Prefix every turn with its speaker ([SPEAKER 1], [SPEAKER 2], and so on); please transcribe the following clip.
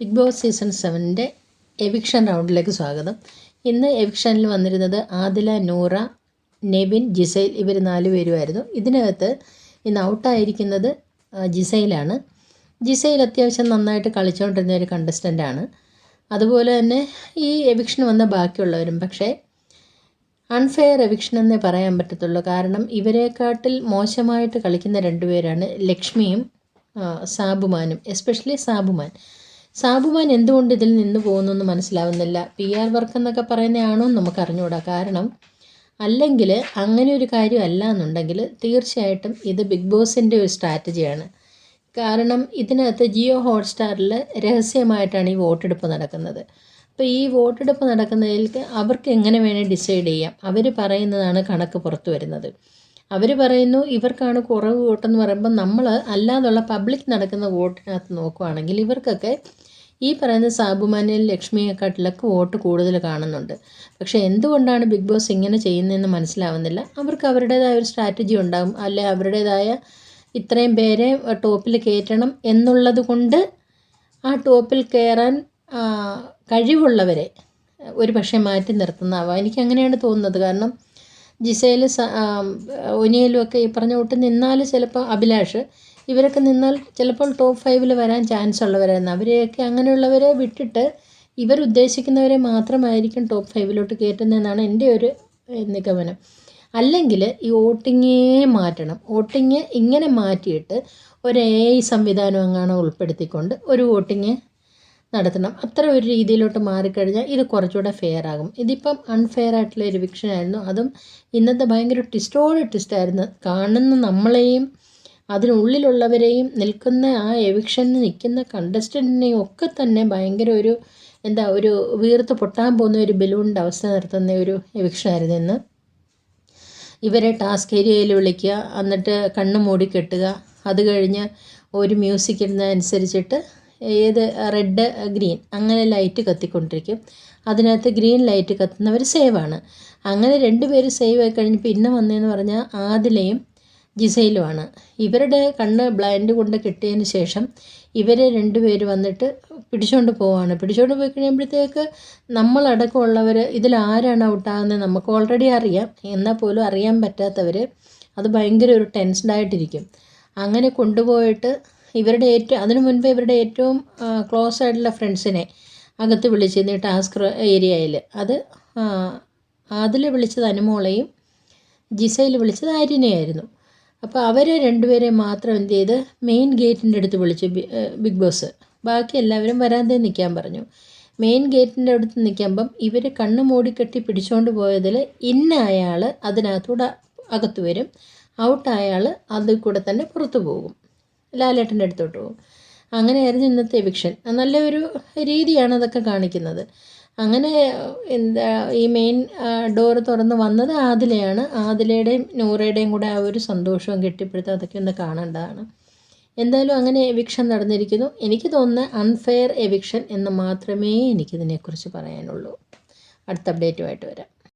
[SPEAKER 1] Big boss season സെവന്റെ eviction റൗണ്ടിലേക്ക് സ്വാഗതം. ഇന്ന് എവിക്ഷനിൽ വന്നിരുന്നത് ആദില നൂറ നെബിൻ ജിസൈൽ ഇവർ നാല് പേരുമായിരുന്നു. ഇതിനകത്ത് ഇന്ന് ഔട്ടായിരിക്കുന്നത് ജിസൈലാണ്. ജിസൈൽ അത്യാവശ്യം നന്നായിട്ട് കളിച്ചുകൊണ്ടിരുന്ന ഒരു കണ്ടസ്റ്റന്റാണ് അതുപോലെ തന്നെ ഈ എവിക്ഷൻ വന്ന ബാക്കിയുള്ളവരും പക്ഷേ അൺഫെയർ എവിക്ഷൻ എന്നേ പറയാൻ പറ്റത്തുള്ളൂ. കാരണം ഇവരെക്കാട്ടിൽ മോശമായിട്ട് കളിക്കുന്ന രണ്ടുപേരാണ് ലക്ഷ്മിയും സാബുമാനും എസ്പെഷ്യലി സാബുമാൻ. സാബുമാൻ എന്തുകൊണ്ട് ഇതിൽ നിന്ന് പോകുന്നു എന്ന് മനസ്സിലാവുന്നില്ല. പി ആർ വർക്ക് എന്നൊക്കെ പറയുന്നതാണോ നമുക്ക് അറിഞ്ഞുകൂടാ കാരണം അല്ലെങ്കിൽ അങ്ങനെ ഒരു കാര്യം അല്ല എന്നുണ്ടെങ്കിൽ തീർച്ചയായിട്ടും ഇത് ബിഗ് ബോസിന്റെ ഒരു സ്ട്രാറ്റജിയാണ്. കാരണം ഇതിനകത്ത് ജിയോ ഹോട്ട്സ്റ്റാറിൽ രഹസ്യമായിട്ടാണ് ഈ വോട്ടെടുപ്പ് നടക്കുന്നത്. അപ്പോൾ ഈ വോട്ടെടുപ്പ് നടക്കുന്നതിൽ അവർക്ക് എങ്ങനെ വേണേൽ ഡിസൈഡ് ചെയ്യാം. അവർ പറയുന്നതാണ് കണക്ക് പുറത്തു വരുന്നത്. അവർ പറയുന്നു ഇവർക്കാണ് കുറവ് വോട്ടെന്ന് പറയുമ്പോൾ നമ്മൾ അല്ലാതുള്ള പബ്ലിക് നടക്കുന്ന വോട്ടിനകത്ത് നോക്കുവാണെങ്കിൽ ഇവർക്കൊക്കെ ഈ പറയുന്ന സാബുമാനിൽ ലക്ഷ്മിയെക്കാട്ടിലൊക്കെ വോട്ട് കൂടുതൽ കാണുന്നുണ്ട്. പക്ഷേ എന്തുകൊണ്ടാണ് ബിഗ് ബോസ് ഇങ്ങനെ ചെയ്യുന്നതെന്ന് മനസ്സിലാവുന്നില്ല. അവർക്ക് അവരുടേതായ ഒരു സ്ട്രാറ്റജി ഉണ്ടാകും. അല്ലെ അവരുടേതായ ഇത്രയും പേരെ ടോപ്പിൽ കയറ്റണം എന്നുള്ളത് കൊണ്ട് ആ ടോപ്പിൽ കയറാൻ കഴിവുള്ളവരെ ഒരു പക്ഷേ മാറ്റി നിർത്തുന്നതാവാം. എനിക്ക് അങ്ങനെയാണ് തോന്നുന്നത്. കാരണം ജിസയിൽ ഒനിയലും ഒക്കെ ഈ പറഞ്ഞ കൂട്ട് നിന്നാൽ ചിലപ്പോൾ അഭിലാഷ് ഇവരൊക്കെ നിന്നാൽ ചിലപ്പോൾ ടോപ്പ് ഫൈവിൽ വരാൻ ചാൻസ് ഉള്ളവരായിരുന്നു. അവരെയൊക്കെ അങ്ങനെയുള്ളവരെ വിട്ടിട്ട് ഇവരുദ്ദേശിക്കുന്നവരെ മാത്രമായിരിക്കും ടോപ്പ് ഫൈവിലോട്ട് കയറ്റുന്നതെന്നാണ് എന്റെ ഒരു നിഗമനം. അല്ലെങ്കിൽ ഈ വോട്ടിങ്ങേ മാറ്റണം. വോട്ടിങ് ഇങ്ങനെ മാറ്റിയിട്ട് ഒരു എ ഐ സംവിധാനം അങ്ങാണ് ഉൾപ്പെടുത്തിക്കൊണ്ട് ഒരു വോട്ടിങ് നടത്തണം. അത്ര ഒരു രീതിയിലോട്ട് മാറിക്കഴിഞ്ഞാൽ ഇത് കുറച്ചുകൂടെ ഫെയർ ആകും. ഇതിപ്പം അൺഫെയർ ആയിട്ടുള്ള ഒരു വിക്ഷനായിരുന്നു അതും ഇന്നത്തെ ഭയങ്കര ട്വിസ്റ്റോട് ട്വിസ്റ്റായിരുന്നു കാണുന്ന നമ്മളെയും അതിനുള്ളിലുള്ളവരെയും നിൽക്കുന്ന ആ എവിക്ഷനിൽ നിൽക്കുന്ന കണ്ടസ്റ്റന്റിനെയും ഒക്കെ തന്നെ ഭയങ്കര ഒരു എന്താ ഒരു വീർത്ത് പൊട്ടാൻ പോകുന്ന ഒരു ബലൂണിന്റെ അവസ്ഥ നിർത്തുന്ന ഒരു എവിക്ഷനായിരുന്നു ഇന്ന്. ഇവരെ ടാസ്ക് ഏരിയയിൽ വിളിക്കുക എന്നിട്ട് കണ്ണ് മൂടി കെട്ടുക. അത് കഴിഞ്ഞ് ഒരു മ്യൂസിക് ഇടുന്നതനുസരിച്ചിട്ട് ഏത് റെഡ് ഗ്രീൻ അങ്ങനെ ലൈറ്റ് കത്തിക്കൊണ്ടിരിക്കും. അതിനകത്ത് ഗ്രീൻ ലൈറ്റ് കത്തുന്നവർ സേവാണ് അങ്ങനെ രണ്ടുപേര് സേവ് ആയി കഴിഞ്ഞ് പിന്നെ വന്നതെന്ന് പറഞ്ഞാൽ ആദിലയും ജിസയിലുമാണ് ഇവരുടെ കണ്ണ് ബ്ലൈൻഡ് കൊണ്ട് കിട്ടിയതിന് ശേഷം ഇവരെ രണ്ടുപേര് വന്നിട്ട് പിടിച്ചുകൊണ്ട് പോവാണ്. പിടിച്ചുകൊണ്ട് പോയി കഴിയുമ്പോഴത്തേക്ക് നമ്മളടക്കമുള്ളവർ ഇതിൽ ആരാണ് ഔട്ടാകുന്നത് നമുക്ക് ഓൾറെഡി അറിയാം. എന്നാൽ പോലും അറിയാൻ പറ്റാത്തവർ അത് ഭയങ്കര ഒരു ടെൻസ്ഡായിട്ടിരിക്കും അങ്ങനെ കൊണ്ടുപോയിട്ട് ഇവരുടെ ഏറ്റവും അതിനു മുൻപ് ഇവരുടെ ഏറ്റവും ക്ലോസ് ആയിട്ടുള്ള ഫ്രണ്ട്സിനെ അകത്ത് വിളിച്ചിരുന്നു ടാസ്ക് ഏരിയയിൽ അത് അതിൽ വിളിച്ചത് അനുമോളെയും ജിസയിൽ വിളിച്ചത് ആര്യനെയായിരുന്നു. അപ്പോൾ അവരെ രണ്ടുപേരെ മാത്രം എന്ത് ചെയ്ത് മെയിൻ ഗേറ്റിന്റെ അടുത്ത് വിളിച്ചു ബിഗ് ബോസ് ബാക്കി എല്ലാവരും വരാതെ നിൽക്കാൻ പറഞ്ഞു. മെയിൻ ഗേറ്റിന്റെ അടുത്ത് നിൽക്കുമ്പം ഇവർ കണ്ണ് മൂടിക്കെട്ടി പിടിച്ചുകൊണ്ട് പോയതിൽ ഇന്ന അയാൾ അതിനകത്തൂടെ അകത്ത് വരും. ഔട്ടായ ആൾ അതിൽ കൂടെ തന്നെ പുറത്തു പോകും. ലാലേട്ടന്റെ അടുത്തോട്ട് പോകും. അങ്ങനെയായിരുന്നു ഇന്നത്തെ എവിക്ഷൻ നല്ലൊരു രീതിയാണ് അതൊക്കെ കാണിക്കുന്നത്. അങ്ങനെ എന്താ ഈ മെയിൻ ഡോറ് തുറന്ന് വന്നത് ആദിലയാണ്. ആദിലയുടെയും നൂറയുടെയും കൂടെ ആ ഒരു സന്തോഷവും കെട്ടിപ്പിടുത്തം അതൊക്കെ ഒന്ന് കാണേണ്ടതാണ്. എന്തായാലും അങ്ങനെ എവിക്ഷൻ നടന്നിരിക്കുന്നു. എനിക്ക് തോന്നുന്ന അൺഫെയർ എവിക്ഷൻ എന്ന് മാത്രമേ എനിക്കിതിനെക്കുറിച്ച് പറയാനുള്ളൂ. അടുത്ത അപ്ഡേറ്റുമായിട്ട് വരാം.